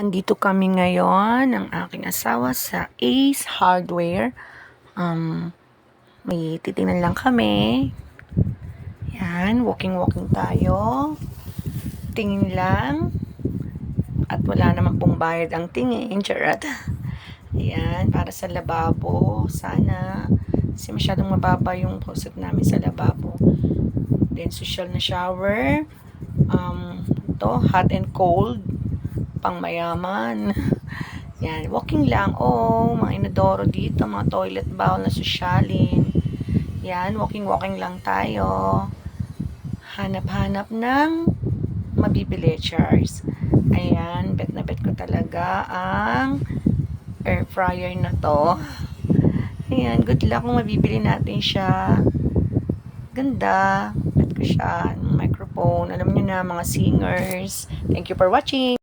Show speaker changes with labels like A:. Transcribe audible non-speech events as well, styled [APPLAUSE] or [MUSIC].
A: Andito kami ngayon ng aking asawa sa Ace Hardware. Um, may titingnan lang kami. Yan, walking-walking tayo. Tingin lang. At wala naman pong bayad ang tingin. Charot. Ayan, para sa lababo. Sana. Kasi masyadong mababa yung faucet namin sa lababo. Then, social na shower. Um, to hot and cold. Pang mayaman. [LAUGHS] Yan, walking lang. Oh, mga inodoro dito, mga toilet bowl na sosyalin. Yan, walking-walking lang tayo. Hanap-hanap ng mabibili, Charles. Ayan, bet na bet ko talaga ang air fryer na to. [LAUGHS] Ayan, good luck kung mabibili natin siya. Ganda. Bet ko siya. Microphone. Alam niyo na, mga singers. Thank you for watching.